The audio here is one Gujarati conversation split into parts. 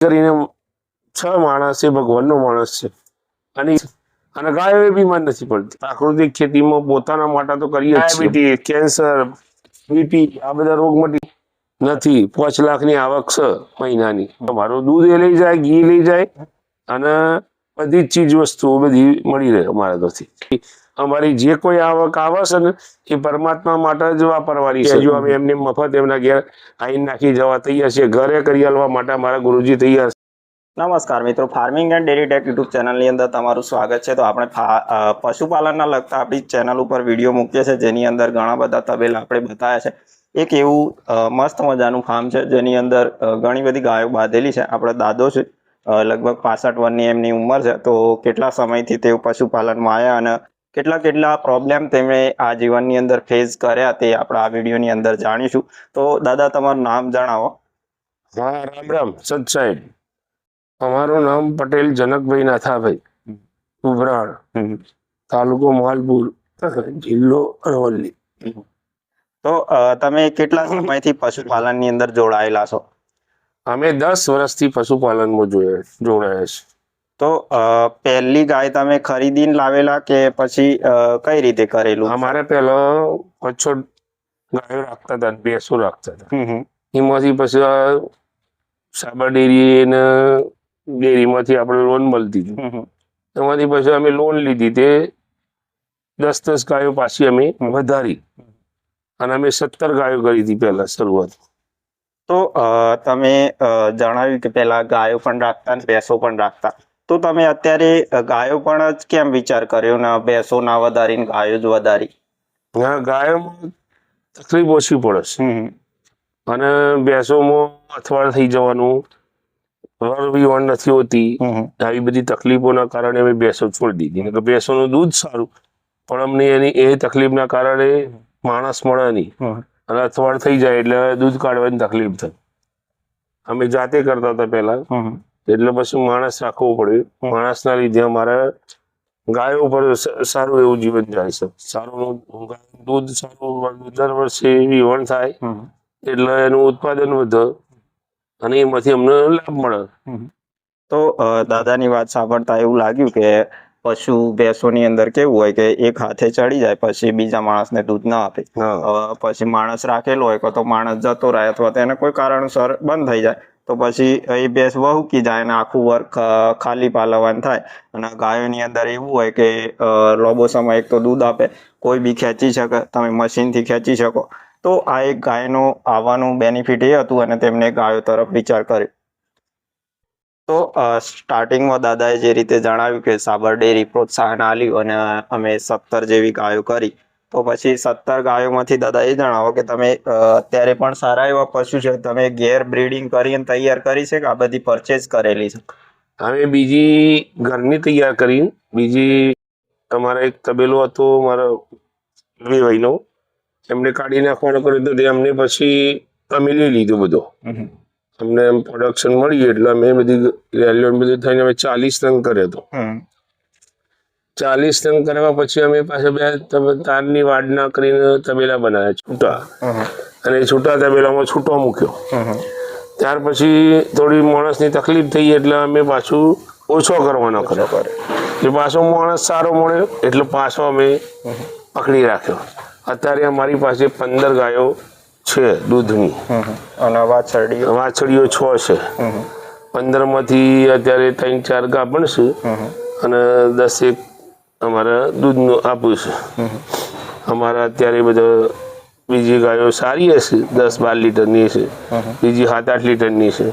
કરીને છ માણસ એ ભગવાનનો માણસ છે. અને અને ગાયો એ બીમાર નથી પડતી. પ્રાકૃતિક ખેતીમાં પોતાના માટે તો કરીએ ડાયાબિટીસ કેન્સર બીપી આ બધા રોગ મટી નથી. પાંચ લાખની આવક છે મહિનાની. મારું દૂધ એ લઈ જાય ઘી લઈ જાય અને બધી જ ચીજ વસ્તુઓ બધી મળી રહે અમારા ત્યાંથી અમારી જે કોઈ આવક આવશે ને, એ પરમાત્મા માટે જ વાપરવાની છે. જો અમે એમને મફત એમના ઘેર આઈને નાખી જવા તૈયાર છીએ, ઘરે કરી આલવા માટે અમારા ગુરુજી તૈયાર નમસ્કાર મિત્રો farming and dairy tech YouTube ચેનલની અંદર તમારું સ્વાગત છે. તો આપણે પશુપાલનના લગતા આપણી ચેનલ ઉપર વીડિયો મૂકીએ છીએ, જેની અંદર ઘણા બધા તબેલા આપણે બતાવ્યા છે. એક એવું મસ્ત મજાનું ફાર્મ છે, જેની અંદર ઘણી બધી ગાયો બાંધેલી છે. આપણે દાદો છે લગભગ પાસઠ વર્ષની એમની ઉંમર છે. તો કેટલા સમયથી તેઓ પશુપાલનમાં આવ્યા અને કેટલા કેટલા પ્રોબ્લેમ તેમણે આ જીવનની અંદર ફેસ કર્યા તે આપણે આ વિડીયોની અંદર જાણીશું. તો દાદા તમારું નામ જણાવો. હા રામ રામ સત સાહેબ. અમારું નામ પટેલ જનકભાઈ નાથાભાઈ ઉભરાણ તાલુકો માલપુર જિલ્લો અરવલ્લી. તો તમે કેટલા સમયથી પશુપાલનની અંદર જોડાયેલા છો? અમે દસ વર્ષથી પશુપાલનમાં જોડાયા છે તો અ, પહેલી ગાય તમે ખરીદીને લાવેલા કે પછી કઈ રીતે કરેલું? અમારે પેલો પછો ગાયો રાખતા હતા ભેંસો રાખતા હતા. એમાંથી પછી સાબર ડેરી ને ડેરીમાંથી આપણે લોન મળતી હતી. એમાંથી પછી અમે લોન લીધી તે દસ દસ ગાયો પાછી અમે વધારી. અને અમે સત્તર ગાયો કરી હતી પહેલા શરૂઆત. તો તમે જણાવ્યું કે પહેલા ગાયો પણ રાખતા ને ભેંસો પણ રાખતા. તો તમે અત્યારે ગાયો પણ જ કેમ વિચાર કર્યો? ને ભેંસો ના વધારીને ગાયો જ વધારી? હા ગાયોમાં તકલીફ ઓછી પડે છે. અને ભેંસોમાં અથવા થઈ જવાનું વર વિવાણ નથી હોતી. આવી બધી તકલીફોના કારણે અમે ભેંસો છોડી દીધી. કે ભેંસોનું દૂધ સારું પણ અમને એની એ તકલીફના કારણે માણસ મળે નહીં. અને અથવાડ થઈ જાય એટલે દૂધ કાઢવાની તકલીફ થઈ અમે જાતે કરતા હતા પહેલા. એટલે પછી માણસ રાખવું પડ્યું માણસના લીધે અમારે ગાયો ઉપર સારું એવું જીવન જાય છે. સારું દૂધ સારું દર વર્ષે વિવણ થાય. એટલે એનું ઉત્પાદન વધે અને એમાંથી અમને લાભ મળે. તો દાદાની વાત સાંભળતા એવું લાગ્યું કે પશુ ભેંસોની અંદર કેવું હોય કે એક હાથે ચડી જાય પછી બીજા માણસને દૂધ ના આપે. પછી માણસ રાખેલો હોય તો માણસ જતો રહે અથવા તેને કોઈ કારણસર બંધ થઈ જાય. તો પછી એ ભેંસ વહુકી જાય અને આખું વર્ક ખાલી પાલવવાનું થાય. અને ગાયોની અંદર એવું હોય કે લોબોસામાં એક તો દૂધ આપે, કોઈ બી ખેંચી શકે, તમે મશીનથી ખેંચી શકો. તો આ એક ગાયનો આવવાનું બેનિફિટ એ હતું અને તેમણે ગાયો તરફ વિચાર કર્યો. તો સ્ટાર્ટિંગમાં દાદાએ જે રીતે જણાવ્યું કે સાબર ડેરી પ્રોત્સાહન આપ્યું અને અમે સત્તર જેવી ગાયો કરી તો પછી સત્તર ગાયોમાંથી દાદા એ જણાવો કે તમે અત્યારે પણ સારા એવા પશુ છે તમે ઘેર બ્રીડિંગ કરીને તૈયાર કરી છે કે આ બધી પરચેઝ કરેલી છે? અમે બીજી ઘરની તૈયાર કરી. બીજી અમારે એક તબેલો હતો મારો ભાઈનો. એમને કાઢી નાખવાનો કર્યો તો તે અમને પછી અમે લઈ લીધું બધું. અમને એમ પ્રોડક્શન મળી એટલે અમે બધી રેલીઓ બધું થઈને અમે ચાલીસ રંગ કર્યો હતો. ચાલીસ રંગ કરવા પછી અમે પાછા બે તારની વાડના કરીને તબેલા બનાવ્યા છૂટા. અને છૂટા તબેલામાં છૂટો મૂક્યો. ત્યાર પછી થોડી માણસની તકલીફ થઈ એટલે અમે પાછું ઓછો કરવાનો કર્યો. એ પાછો માણસ સારો મળ્યો એટલે પાછો અમે પકડી રાખ્યો. અત્યારે અમારી પાસે પંદર ગાયો છે દૂધની. અને વાછરડીઓ? વાછડીઓ છ છે. પંદરમાંથી અત્યારે ત્રણ ચાર ગાભણ છે. અને દસેક અમારે દૂધનું આપવું છે. અમારા અત્યારે બધા બીજી ગાયો સારી હશે દસ બાર લીટરની છે બીજી સાત આઠ લીટરની છે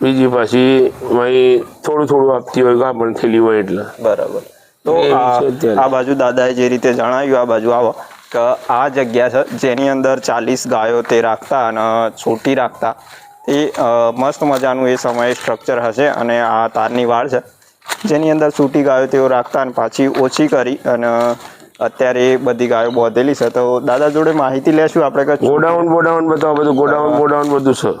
બીજી પાછી અહીં થોડું થોડું આપતી હોય ગામણ થયેલી હોય એટલે. બરાબર. તો. આ બાજુ દાદાએ જે રીતે જણાવ્યું આ બાજુ આવો કે આ જગ્યા છે જેની અંદર ચાલીસ ગાયો તે રાખતા અને છોટી રાખતા. એ મસ્ત મજાનું એ સમયે સ્ટ્રક્ચર હશે અને આ તારની વાળ છે. જેની અંદર સૂટી ગાયો તેઓ રાખતા અને પાછી ઓછી કરી અને અત્યારે એ બધી ગાયો બોધેલી છે. તો દાદા જોડે માહિતી લેશું આપણે કે ગોડાઉન બોડાઉન બતાવો બધું ગોડાઉન ગોડાઉન બધું છે.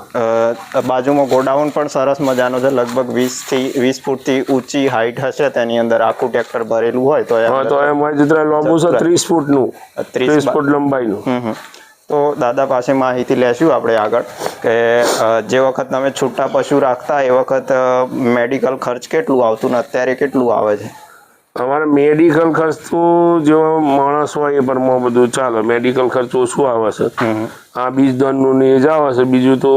બાજુમાં ગોડાઉન પણ સરસ મજાનો છે. લગભગ વીસથી વીસ ફૂટથી ઊંચી હાઈટ હશે. તેની અંદર આખું ટ્રેક્ટર ભરેલું હોય તો તો એમાં છે ત્રીસ ફૂટનું. ત્રીસ ફૂટ લંબાઈનું. તો દાદા પાસે માહિતી લેશું આપણે આગળ કે જે વખત તમે છૂટા પશુ રાખતા એ વખત મેડિકલ ખર્ચ કેટલું આવતું ને અત્યારે કેટલું આવે છે? અમારે મેડિકલ ખર્ચ તો જો માણસ હોય એ પરમાં બધું ચાલે. મેડિકલ ખર્ચ ઓછું આવે છે? આ બીજ દનનું ને એ જ આવે છે. બીજું તો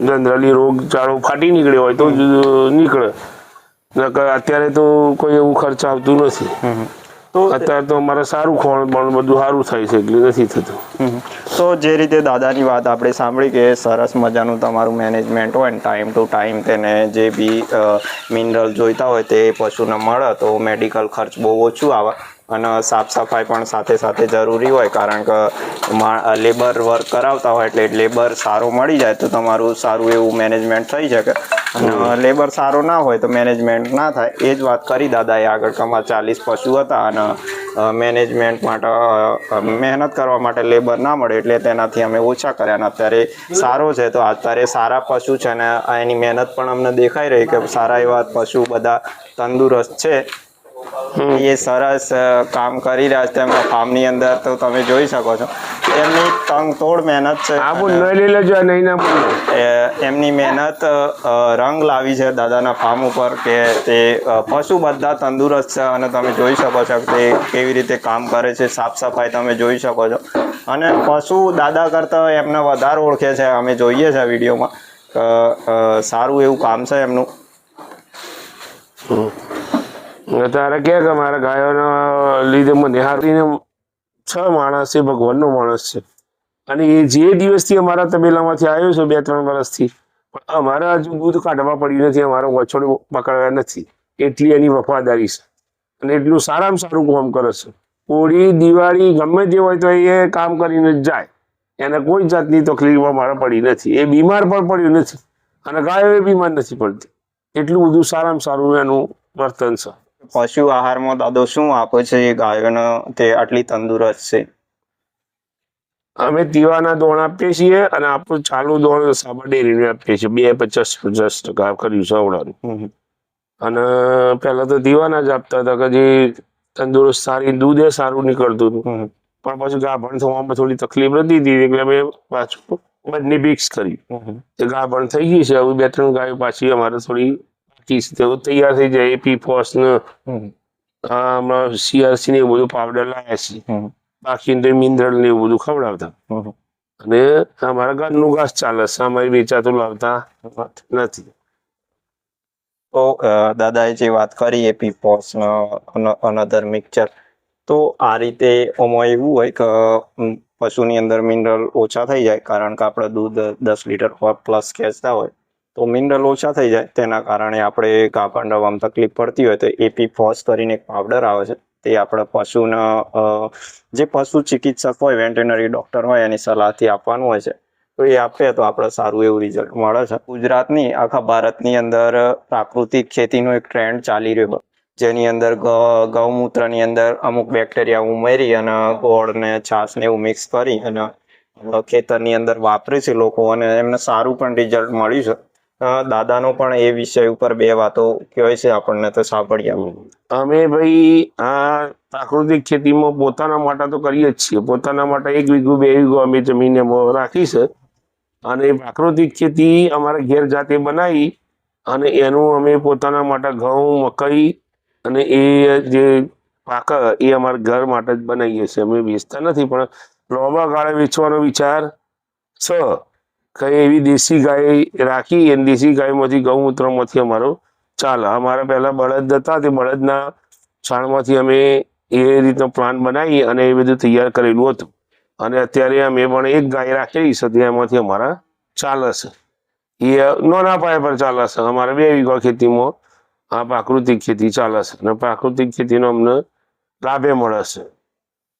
જનરલી રોગ ચાળો ફાટી નીકળ્યો હોય તો નીકળે. નકર અત્યારે તો કોઈ એવું ખર્ચ આવતું નથી. તો અત્યારે તો મારે સારું ખોણ પણ બધું સારું થાય છે એટલે નથી થતું. તો જે રીતે દાદાની વાત આપણે સાંભળી કે સરસ મજાનું તમારું મેનેજમેન્ટ હોય ને ટાઈમ ટુ ટાઈમ તેને જે બી મિનરલ જોઈતા હોય તે પશુને મળે તો મેડિકલ ખર્ચ બહુ ઓછું આવે અને સાફ સફાઈ પણ સાથે સાથે જરૂરી હોય કારણ કે લેબર વર્ક કરાવતા હોય એટલે લેબર સારો મળી જાય તો તમારું સારું એવું મેનેજમેન્ટ થઈ શકે. અને લેબર સારો ના હોય તો મેનેજમેન્ટ ના થાય. એ જ વાત કરી દાદાએ આગળ કે અમારા ચાલીસ પશુ હતા અને મેનેજમેન્ટ માટે મહેનત કરવા માટે લેબર ના મળે એટલે તેનાથી અમે ઓછા કર્યા. અને અત્યારે સારો છે તો અત્યારે સારા પશુ છે અને એની મહેનત પણ અમને દેખાઈ રહી કે સારા એવા પશુ બધા તંદુરસ્ત છે. એ સરસ કામ કરી રહ્યા છે તેમના ફાર્મની અંદર તો તમે જોઈ શકો છો. એમની તંગ તોડ મહેનત છે. એમની મહેનત રંગ લાવી છે દાદાના ફાર્મ ઉપર કે તે પશુ બધા તંદુરસ્ત છે અને તમે જોઈ શકો છો કે તે કેવી રીતે કામ કરે છે. સાફ સફાઈ તમે જોઈ શકો છો. અને પશુ દાદા કરતાં એમને વધારે ઓળખે છે. અમે જોઈએ છે વિડીયોમાં. સારું એવું કામ છે એમનું. તારે કે કે મારા ગાયોના લીધે મને હારીને છ માણસ છે, ભગવાનનો માણસ છે. અને એ જે દિવસથી અમારા તબેલામાંથી આવ્યો છે બે, ત્રણ વર્ષથી પણ અમારે હજુ દૂધ કાઢવા પડ્યું નથી, અમારો વછોડ પકડવા નથી. એટલી એની વફાદારી છે. અને એટલું સારામાં સારું કામ કરે છે. હોળી દિવાળી, ગમે તે હોય તો એ કામ કરીને જ જાય. એને કોઈ જાતની તકલીફ અમારે પડી નથી. એ બીમાર પણ પડ્યું નથી. અને ગાયો એ બીમાર નથી પડતી. એટલું બધું સારામાં સારું એનું વર્તન છે. પશુ આહારમાં દાદો શું આપે છે? એ ગાયોને તે આટલી તંદુરસ્ત છે. અમે દીવાના દોણ આપીએ છીએ અને આપણું ચાલુ દોણ સાબર ડેરીને આપીએ છીએ. બે પચાસ પચાસ ટકા કર્યું છે અને પહેલા તો દીવાના જ આપતા હતા કે જે તંદુરસ્ત સારી દૂધ એ સારું નીકળતું હતું. પણ પાછું ગાભણ થવામાં થોડી તકલીફ નથી હતી એટલે અમે પાછું બંને મિક્સ કરી ગાભણ થઈ ગઈ છે. હવે બે ત્રણ ગાયો પાછી અમારે થોડી બાકી તો તૈયાર થઈ જાય એપી ફોસ ને. હમણાં સીઆરસી ને એવું બધું પાવડર લાવ્યા છે. બાકી તો મિનરલ ને એવું બધું ખવડાવતા. અને અમારા ઘરનું ઘાસ ચાલે છે. અમારે વેચાતું લાવતા. નથી. તો દાદાએ જે વાત કરી એપી પોસ અનધર મિક્સચર તો આ રીતે આમાં એવું હોય કે પશુની અંદર મિનરલ ઓછા થઈ જાય કારણ કે આપણે દૂધ દસ લીટર પ્લસ ખેંચતા હોય. તો મિનરલ ઓછા થઈ જાય. તેના કારણે આપણે કાપડ દવામાં તકલીફ પડતી હોય તો એપી ફોસ કરીને એક પાવડર આવે છે. તે આપણે પશુના જે પશુ ચિકિત્સક હોય, વેન્ટેનરી ડોક્ટર હોય, એની સલાહથી આપવાનું હોય છે. તો એ આપે તો આપણે સારું એવું રિઝલ્ટ મળે છે. ગુજરાતની, આખા ભારતની અંદર પ્રાકૃતિક ખેતીનો એક ટ્રેન્ડ ચાલી રહ્યો જેની અંદર ગૌમૂત્રની અંદર અમુક બેક્ટેરિયા ઉમેરી અને ગોળ ને છાસ ને એવું મિક્સ કરી અને ખેતરની અંદર વાપરે છે લોકો અને એમને સારું પણ રિઝલ્ટ મળ્યું છે. દાદાનો પણ એ વિષય ઉપર બે વાતો કહેવાય છે, આપણને તો સાંભળીએ અમે ભાઈ આ પ્રાકૃતિક ખેતીમાં પોતાના માટે તો કરીએ જ છીએ. પોતાના માટે એક વીઘું, બે વીઘું અમે જમીન રાખી છે. અને પ્રાકૃતિક ખેતી અમારે ઘેર જાતે બનાવી અને એનું અમે પોતાના માટે ઘઉં, મકાઈ અને એ જે પાક એ અમારા ઘર માટે જ બનાવીએ છીએ. અમે વેચતા નથી, પણ લાંબા ગાળે વેચવાનો વિચાર છે કઈ એવી દેશી ગાય રાખી અને દેશી ગાયમાંથી ગૌમૂત્રમાંથી અમારો ચાલે. અમારા પહેલા બળદ હતા, તે બળદના છાણમાંથી અમે એ રીતનો પ્લાન બનાવી અને એ બધું તૈયાર કરેલું હતું. અને અત્યારે અમે પણ એક ગાય રાખેલી છે એમાંથી અમારા ચાલે છે એ નાના પાયા પર ચાલે છે અમારે બે વીઘા ખેતીમાં આ પ્રાકૃતિક ખેતી ચાલે છે અને પ્રાકૃતિક ખેતીનો અમને લાભે મળે છે.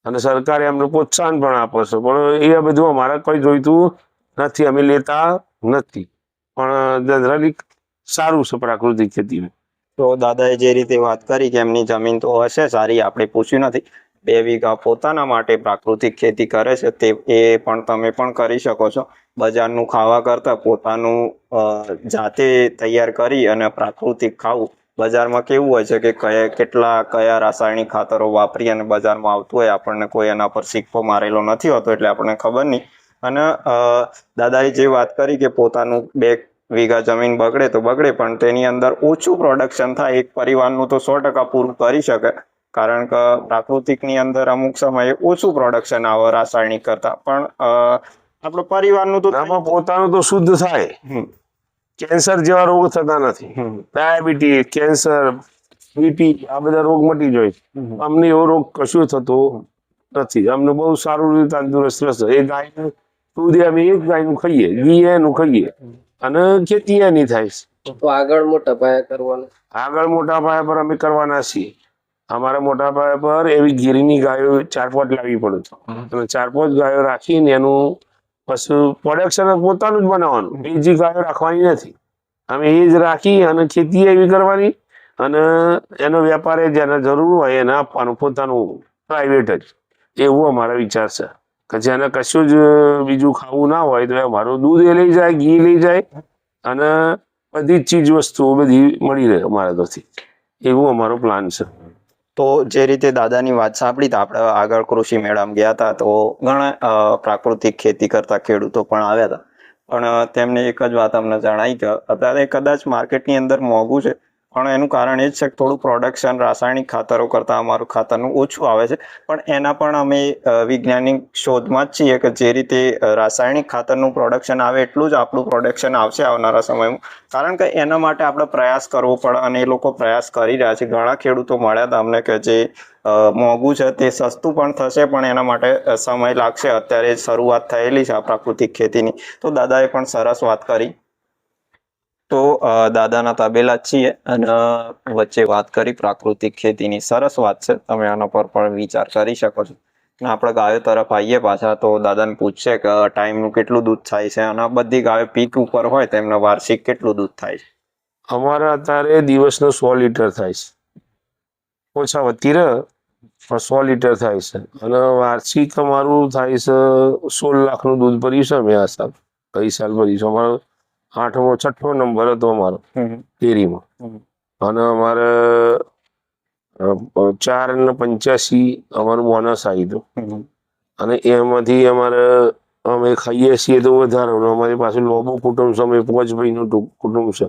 અને સરકારે અમને પ્રોત્સાહન પણ આપે છે. પણ એ બધું અમારે કોઈ જોઈતું નથી, અમે લેતા નથી. પણ જનરલી સારું છે પ્રાકૃતિક ખેતી તો દાદાએ જે રીતે વાત કરી કે એમની જમીન તો હશે, સારી આપણે પૂછ્યું નથી. બે વીઘા પોતાના માટે પ્રાકૃતિક ખેતી કરે છે, તે, એ પણ તમે પણ કરી શકો છો. બજારનું ખાવા કરતાં પોતાનું જાતે તૈયાર કરી અને પ્રાકૃતિક ખાવું. બજારમાં કેવું હોય છે કે કયા, કેટલા, કયા રાસાયણિક ખાતરો વાપરી અને બજારમાં આવતું હોય, આપણને કોઈ એના પર સિક્કો મારેલો નથી હોતો એટલે આપણને ખબર નહીં. અને અ, દાદાએ જે વાત કરી કે પોતાનું બે વીઘા જમીન બગડે તો બગડે પણ તેની અંદર ઓછું પ્રોડક્શન થાય એક પરિવારનું તો સો ટકા પૂરું કરી શકે. કારણ કે પ્રાકૃતિકની અંદર અમુક સમયે ઓછું પ્રોડક્શન આવે રાસાયણિક કરતા. પણ આપણો પરિવારનું તો પોતાનું તો શુદ્ધ થાય. કેન્સર જેવા રોગ થતા નથી. ડાયાબિટીસ કેન્સર બીપી આ બધા રોગ મટી જાય. અમને એવો રોગ કશું થતો નથી. અમને બહુ સારું રીતે તંદુરસ્ત રહેશે. એ ગાયનું દૂધ અમે એક ગાયનું ખાઈએ ઘી એનું ખાઈએ અને ખેતી એની થાય. છે તો આગળ મોટા પાયા કરવાના? આગળ મોટા પાયા પર અમે કરવાના છીએ. અમારા મોટા પાયા પર એવી ગીરીની ગાયો ચાર પાંચ લાવવી પડે અને ચાર પાંચ ગાયો રાખીને એનું પછી પ્રોડક્શન પોતાનું જ બનાવવાનું. બીજી ગાયો રાખવાની નથી. અમે એ જ રાખી અને ખેતી એવી કરવાની અને એનો વેપાર જેને જરૂર હોય એને આપવાનું પોતાનું પ્રાઇવેટ જ. એવું અમારો વિચાર છે. કે જેને કશું જ બીજું ખાવું ના હોય તો એ અમારું દૂધ એ લઈ જાય, ઘી લઈ જાય અને બધી ચીજ વસ્તુઓ બધી મળી રહે અમારા તરફથી એવું અમારો પ્લાન છે. તો જે રીતે દાદાની વાત સાંભળી તો આપણે આગળ કૃષિ મેળામાં ગયા હતા તો ઘણા પ્રાકૃતિક ખેતી કરતા ખેડૂતો પણ આવ્યા હતા. પણ તેમને એક જ વાત અમને જણાવી કે અત્યારે કદાચ માર્કેટની અંદર મોંઘું છે. પણ એનું કારણ એ જ છે કે થોડું પ્રોડક્શન રાસાયણિક ખાતરો કરતાં અમારું ખાતરનું ઓછું આવે છે. પણ એના પણ અમે વૈજ્ઞાનિક શોધમાં જ છીએ કે જે રીતે રાસાયણિક ખાતરનું પ્રોડક્શન આવે એટલું જ આપણું પ્રોડક્શન આવશે આવનારા સમયમાં. કારણ કે એના માટે આપણે પ્રયાસ કરવો પડે અને એ લોકો પ્રયાસ કરી રહ્યા છે. ઘણા ખેડૂતો મળ્યા હતા અમને કે જે મોંઘું છે તે સસ્તું પણ થશે, પણ એના માટે સમય લાગશે. અત્યારે શરૂઆત થયેલી છે આ પ્રાકૃતિક ખેતીની. તો દાદાએ પણ સરસ વાત કરી. તો દાદાના તાબેલા છીએ અને વચ્ચે વાત કરી પ્રાકૃતિક ખેતીની. સરસ વાત છે. તમે આના પર પણ વિચાર કરી શકો છો. અને આપણે ગાયો તરફ આવીએ પાછા તો દાદાને પૂછશે કે ટાઈમનું કેટલું દૂધ થાય છે? અને બધી ગાયો પીક ઉપર હોય તો વાર્ષિક કેટલું દૂધ થાય છે? અમારા અત્યારે દિવસનું સો લીટર થાય છે. ઓછા વધી રહે સો લીટર થાય છે. અને વાર્ષિક અમારું થાય છે સોળ લાખનું દૂધ ભર્યું છે મેં આ સાલ ગઈ સાલ ભર્યું છે અમારો આઠમો છઠ્ઠો નંબર હતો અમારો ડેરીમાં અને અમારે ચાર ને પંચ્યાસી અમારું બોનસ આવી હતું અને એમાંથી અમારે અમે ખાઈએ છીએ તો વધારે. અમારી પાસે લોબો કુટુંબ છે અમે પાંચ ભાઈનું નું કુટુંબ છે.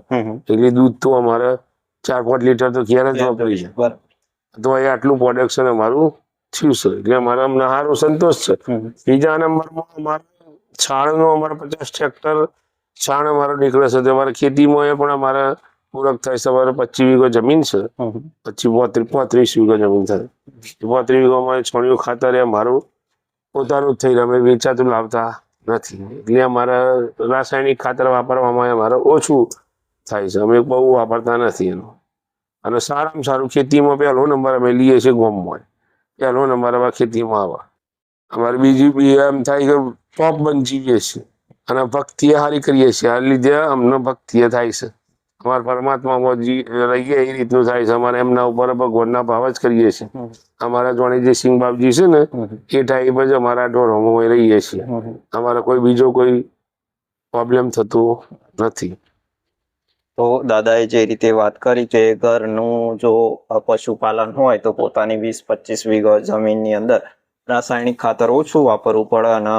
એટલે દૂધ તો અમારે ચાર પાંચ લીટર તો ક્યારે જ વાપરી છે તો અહીંયા આટલું પ્રોડક્શન અમારું થયું છે. એટલે અમારે અમને સારો સંતોષ છે. બીજા નંબરમાં અમારે છાણનો અમારે પચાસ ટ્રેક્ટર છાણ અમારો નીકળે છે અમારે ખેતીમાં પણ અમારે પૂરક થાય છે. અમારે પચીસ વીઘો જમીન છે. પચીસ પોત્રીસ પોત્રીસ વીઘો જમીન થાય પોત્રીસ પોત્રીસ અમારે છોણિયું ખાતર એ અમારું પોતાનું થઈને અમે વેચાતું લાવતા નથી. એટલે અમારા રાસાયણિક ખાતર વાપરવામાં અમારે ઓછું થાય છે. અમે બહુ વાપરતા નથી એનું. અને સારામાં સારું ખેતીમાં પહેલો નંબર અમે લઈએ છીએ ગોમમાં. પહેલો નંબર અમારે ખેતીમાં આવે. અમારે બીજી બી એમ થાય કે ટોપ બંધ જીવીએ છીએ. અને ભક્તિએ સારી કરીએ છીએ. આ લીધે અમને ભક્તિએ થાય છે. અમારે પરમાત્મામાં જી રહીએ એ રીતનું થાય છે. અમારે એમના ઉપર ભગવાનના ભાવ જ કરીએ છીએ. અમારા જોડે જે સિંહ બાપજી છે ને એ ટાઈપ જ અમારા ઢોરોમાં રહીએ છીએ. અમારે કોઈ બીજો કોઈ પ્રોબ્લેમ થતો નથી. તો દાદાએ જે રીતે વાત કરી કે ઘરનું જો પશુપાલન હોય તો પોતાની વીસ પચીસ વીઘા જમીનની અંદર રાસાયણિક ખાતર ઓછું વાપરવું પડે અને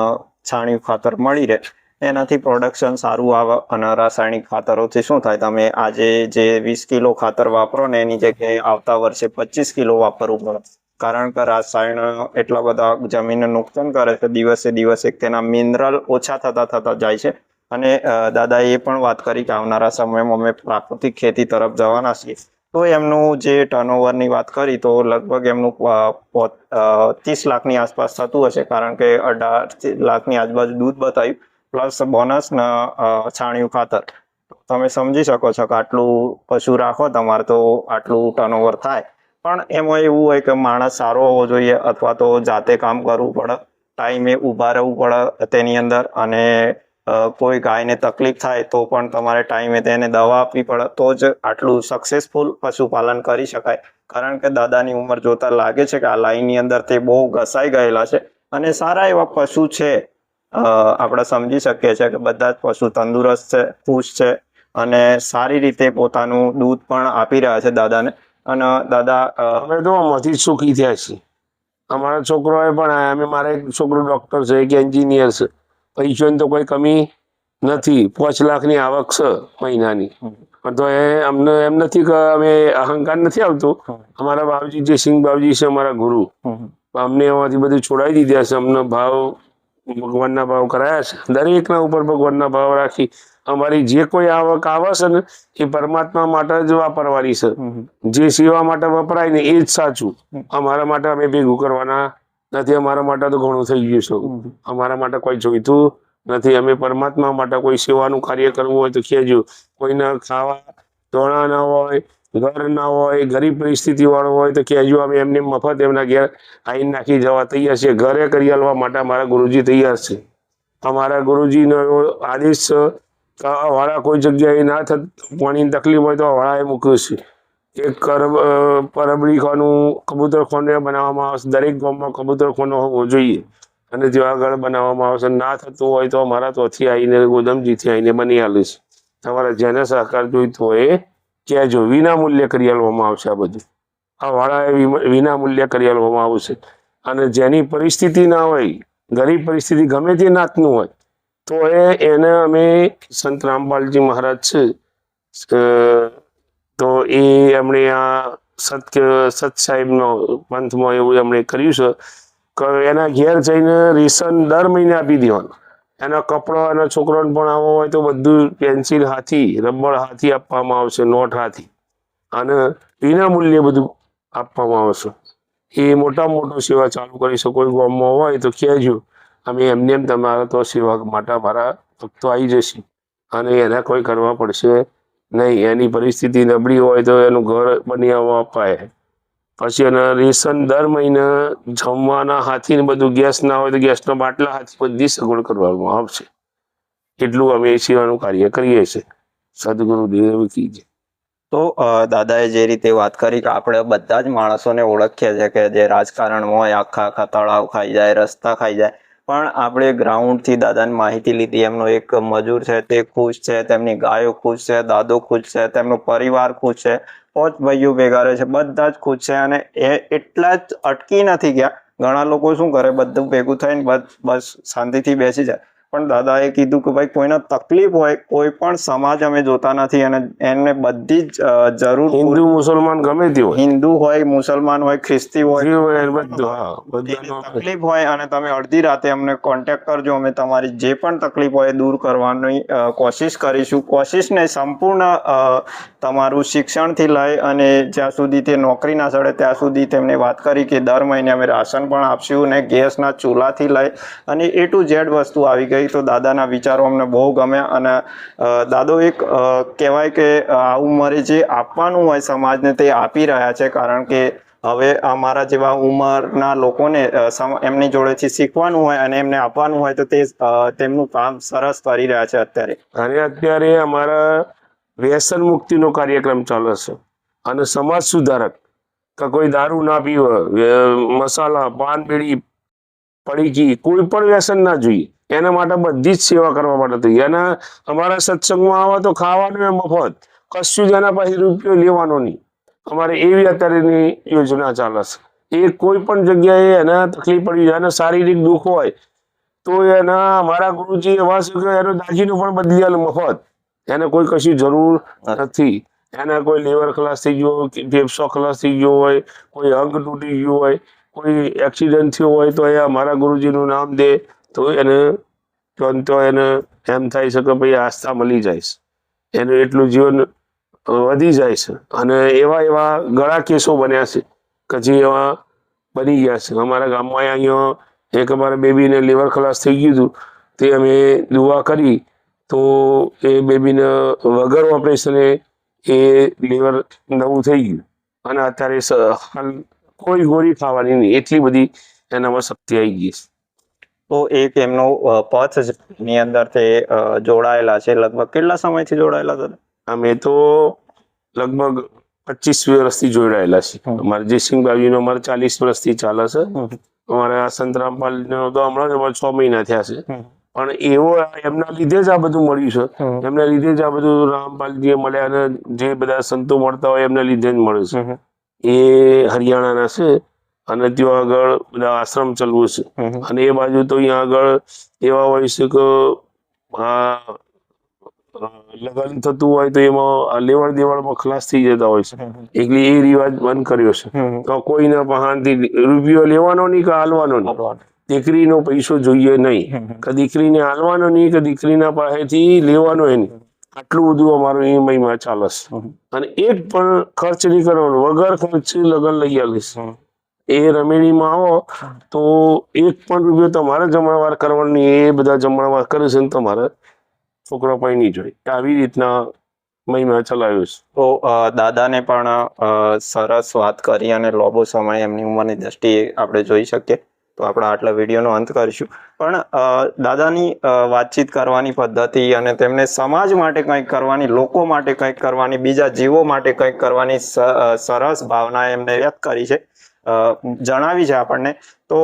છાણિયું ખાતર મળી રહે. એનાથી પ્રોડક્શન સારું આવે અને રાસાયણિક ખાતરોથી શું થાય? તમે આજે જે વીસ કિલો ખાતર વાપરો ને એની જગ્યાએ આવતા વર્ષે પચીસ કિલો વાપરવું પડે. કારણ કે રાસાયણ એટલા બધા જમીનને નુકસાન કરે છે, દિવસે દિવસે તેના મિનરલ ઓછા થતા થતા જાય છે. અને દાદા એ પણ વાત કરી કે આવનારા સમયમાં અમે પ્રાકૃતિક ખેતી તરફ જવાના છીએ. તો એમનું જે ટર્નઓવરની વાત કરી તો લગભગ એમનું ત્રીસ લાખની આસપાસ થતું હશે. કારણ કે અઢાર લાખની આજુબાજુ દૂધ બતાવ્યું. પ્લસ બોનસ ને છાણિયું ખાતર. તમે સમજી શકો છો કે આટલું પશુ રાખો તમારે તો આટલું ટર્નઓવર થાય. પણ એમાં એવું હોય કે માણસ સારો હોવો જોઈએ અથવા તો જાતે કામ કરવું પડે ટાઈમે ઊભા રહેવું પડે તેની અંદર અને કોઈ ગાયને તકલીફ થાય તો પણ તમારે ટાઈમે તેને દવા આપવી પડે તો જ આટલું સક્સેસફુલ પશુપાલન કરી શકાય. કારણ કે દાદાની ઉંમર જોતા લાગે છે કે આ લાઈનની અંદર તે બહુ ઘસાઈ ગયેલા છે. અને સારા એવા પશુ છે. આપણે સમજી શકીએ છીએ કે બધા જ પશુ તંદુરસ્ત છે ખુશ છે અને સારી રીતે પોતાનું દૂધ પણ આપી રહ્યા છે દાદાને. અને દાદા અમે તો આમાંથી સુખી થયા છીએ. અમારા છોકરોએ પણ અમે મારા એક છોકરો ડૉક્ટર છે એક એન્જિનિયર છે. પૈસાની તો કોઈ કમી નથી. પાંચ લાખની આવક છે મહિનાની. પણ તો એ અમને એમ નથી કે અમે અહંકાર નથી આવતો. અમારા બાબુજી જે સિંહ બાબુજી છે અમારા ગુરુ. અમને એમાંથી બધું છોડાવી દીધા છે. અમને ભાવ ભગવાનના ભાવ કરાયા છે. દરેકના ઉપર ભગવાનના ભાવ રાખી અમારી જે કોઈ આવક આવે છે ને એ પરમાત્મા માટે જ વાપરવાની છે. જે સેવા માટે વપરાય ને એ જ સાચું. અમારા માટે અમે ભેગું કરવાના નથી અમારા માટે તો ઘણું થઈ ગયું છે. અમારા માટે કોઈ જોઈતું નથી. અમે પરમાત્મા માટે કોઈ સેવાનું કાર્ય કરવું હોય તો કહેજો. કોઈને ખાવા ધોણા ના હોય ઘર ના હોય, ગરીબ પરિસ્થિતિ વાળો હોય તો કહેજો, અમે એમને મફત એમના ઘેર આવીને નાખી જવા તૈયાર છે ઘરે કરી આલવા માટે અમારા ગુરુજી તૈયાર છે. અમારા ગુરુજીનો આદેશ વાળા કોઈ જગ્યાએ ના થત, પાણીની તકલીફ હોય તો વાળાએ મૂક્યું છે. એક પરબડી ખાનું કબૂતર ખોને બનાવવામાં આવશે. દરેક ગામમાં કબૂતર ખોનો હોવો જોઈએ. અને ત્યાં આગળ બનાવવામાં આવશે, ના થતું હોય તો અમારા તોથી આવીને, ગોદમજીથી આવીને બની આવે છે. તમારે જેને સહકાર જોઈતો હોય એ કહેજો વિના કરી આલવામાં આવશે આ બધું. આ વાળાએ વિના મૂલ્યે કરી આલવામાં આવશે. અને જેની પરિસ્થિતિ ના હોય, ગરીબ પરિસ્થિતિ ગમે તે નાતનું હોય, તો એ, એને અમે સંત રામપાલજી મહારાજ છે તો એ એમણે આ સત સત સાહેબનો પંથમાં એવું એમણે કર્યું છે, કે એના ઘેર જઈને રેશન દર મહિને આપી દેવાનું. એના કપડો એના છોકરાને પણ આવો હોય તો બધું પેન્સિલ હાથી, રબર હાથી આપવામાં આવશે, નોટ હાથી. અને વિના મૂલ્યે બધું આપવામાં આવશે. એ મોટા મોટો સેવા ચાલુ કરી શકો કોઈ ગામમાં હોય તો કહેજો, અમે એમને એમ તમારા તો સેવા માટે મારા ભક્તો આવી જશે. અને એને કોઈ કરવા પડશે નહીં. એની પરિસ્થિતિ નબળી હોય તો એનું ઘર બની આવવા અપાય. પછી એના રેશન દર મહિને જમવાના હાથી બધું ગેસ ના હોય તો ગેસના બાટલા હાથી બધી સગવડ કરવામાં આવશે. એટલું અમે એ સેવાનું કાર્ય કરીએ છીએ. સદગુરુ દેવ કીજે તો દાદાએ જે રીતે વાત કરી કે આપણે બધા જ માણસોને ઓળખીએ છીએ કે જે રાજકારણમાં હોય, આખા આખા તળાવ ખાઈ જાય, રસ્તા ખાઈ જાય, પણ આપણે ગ્રાઉન્ડથી દાદાની માહિતી લીધી. એમનો એક મજૂર છે તે ખુશ છે, તેમની ગાયો ખુશ છે, દાદો ખુશ છે, તેમનો પરિવાર ખુશ છે. પાંચ ભાઈઓ ભેગા રહે છે. બધા જ ખુશ છે અને એ એટલા જ અટકી નથી ગયા. ઘણા લોકો શું કરે બધું ભેગું થઈને બસ શાંતિથી બેસી જાય. પણ દાદાએ કીધું કે ભાઈ કોઈને તકલીફ હોય કોઈ પણ સમાજ અમે જોતા નથી અને એમને બધી જ જરૂર હિન્દુ મુસલમાન ગમે તે હોય. હિન્દુ હોય મુસલમાન હોય ખ્રિસ્તી હોય. એને તકલીફ હોય અને તમે અડધી રાતે અમને કોન્ટેક્ટ કરજો. અમે તમારી જે પણ તકલીફ હોય દૂર કરવાની કોશિશ કરીશું. કોશિશ ને સંપૂર્ણ તમારું શિક્ષણથી લઈ અને જ્યાં સુધી તે નોકરી ના ચડે ત્યાં સુધી તેમને વાત કરી કે દર મહિને અમે રાશન પણ આપશું ને ગેસના ચૂલાથી લઈ અને એ ટુ ઝેડ વસ્તુ આવી ગઈ. તો દાદાના વિચારો અમને બહુ ગમ્યા અને દાદો એક કહેવાય કે આ ઉંમરે જે આપવાનું હોય સમાજને તે આપી રહ્યા છે. કારણ કે હવે અમારા જેવા ઉંમરના લોકોને એમની જોડેથી શીખવાનું હોય અને એમને આપવાનું હોય તો તે તેમનું કામ સરસ કરી રહ્યા છે અત્યારે. અને અત્યારે અમારા વ્યસન મુક્તિનો કાર્યક્રમ ચાલે છે. અને સમાજ સુધારક કે કોઈ દારૂ ના પીવે મસાલા, પાન બીડી પડીકી કોઈ પણ વ્યસન ના જોઈએ, એના માટે બધી જ સેવા કરવા માટે થઈ અને અમારા સત્સંગમાં આવે તો ખાવાનું એ મફત, કશું જ એના પાસે રૂપિયો લેવાનો નહીં. અમારે એવી અત્યારેની યોજના ચાલે છે. એ કોઈ પણ જગ્યાએ એને તકલીફ પડી જાય અને શારીરિક દુઃખ હોય, તો એના અમારા ગુરુજી એવા શું કે એનો દાગીનો પણ બદલી આલે મફત. એને કોઈ કશી જરૂર નથી. એને કોઈ લીવર ખલાસ થઈ ગયો હોય ફેફસો ખલાસ થઈ ગયો હોય કોઈ અંગ તૂટી ગયું હોય કોઈ એક્સિડન્ટ થયો હોય તો એ મારા ગુરુજીનું નામ દે તો એને તો એને એમ થાય છે કે ભાઈ આસ્થા મળી જાય છે. એનું એટલું જીવન વધી જાય છે. અને એવા એવા ઘણા કેસો બન્યા છે કે જે એવા બની ગયા છે. અમારા ગામમાં અહીંયા એક અમારા બેબીને લીવર ખલાસ થઈ ગયું હતું તે અમે દુવા કરી તો એ બેબીને વગર ઓપરેશને એ લીવર નવું થઈ ગયું. અને અત્યારે હાલ કોઈ ગોળી ખાવાની નહીં. એટલી બધી એનામાં શક્તિ આવી ગઈ તો એક એમનો પથની અંદર તે જોડાયેલા છે. લગભગ કેટલા સમયથી જોડાયેલા હતા? અમે તો લગભગ પચીસ વર્ષથી જોડાયેલા છે. અમારે જયસિંહ બાજુનો અમારે ચાલીસ વર્ષથી ચાલે છે. અમારે આ સંતરામપાલનો તો હમણાં જ અમારે છ મહિના થયા છે. પણ એવો એમના લીધે જ આ બધું મળ્યું છે. એમના લીધે જ આ બધું રામપાલજી મળ્યા અને જે બધા સંતો મળતા હોય એમના લીધે જ મળે છે. એ હરિયાણાના છે અને ત્યાં આગળ બધા આશ્રમ ચલવું છે. અને એ બાજુ તો અહીંયા આગળ એવા હોય છે કે આ લગ્ન થતું હોય તો એમાં લેવડ દેવડમાં ખલાસ થઈ જતા હોય છે. એટલે એ રિવાજ બંધ કર્યો છે. તો કોઈના પહાણથી રૂપિયો લેવાનો નહીં કે હાલવાનો નહીં? દીકરીનો પૈસો જોઈએ નહીં. કે દીકરીને હાલવાનો નહીં કે દીકરીના પાસેથી લેવાનો એ નહીં. આટલું બધું અમારું એ મહિમા ચાલે અને એક પણ ખર્ચ નહીં કરવાનો. વગર ખર્ચ લગ્ન લઈ આવીશ. એ રમેણીમાં આવો તો એક પણ રૂપિયો તમારે જમણવાર કરવાની એ બધા જમણવાર કરે છે ને તમારે છોકરો પાસે નહીં જોઈએ. આવી રીતના મહિમા ચલાવ્યું છે. તો દાદાને પણ સરસ વાત કરી અને લોબો સમય એમની ઉંમરની દ્રષ્ટિએ આપણે જોઈ શકીએ. તો આપણે આટલા વિડીયોનો અંત કરીશું. પણ દાદાની વાતચીત કરવાની પદ્ધતિ અને તેમને સમાજ માટે કંઈક કરવાની, લોકો માટે કંઈક કરવાની, બીજા જીવો માટે કંઈક કરવાની સરસ ભાવના એમને વ્યક્ત કરી છે. જણાવી છે આપણને. તો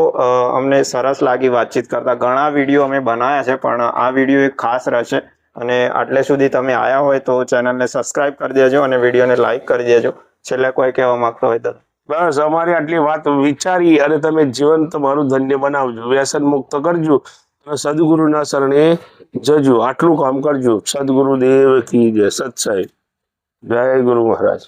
અમને સરસ લાગી વાતચીત કરતા. ઘણા વીડિયો અમે બનાવ્યા છે, પણ આ વીડિયો એક ખાસ રહેશે. અને આટલે સુધી તમે આવ્યા હોય તો ચેનલને સબસ્ક્રાઇબ કરી દેજો અને વિડીયોને લાઈક કરી દેજો. છેલ્લે કોઈ કહેવા માંગતો હોય તો. બસ અમારી આટલી વાત વિચારી અને તમે જીવન તમારું ધન્ય બનાવજો. વ્યસન મુક્ત કરજો અને સદગુરુના શરણે જજો. આટલું કામ કરજો. સદગુરુદેવ કી જય. સત્સાઈ જય ગુરુ મહારાજ.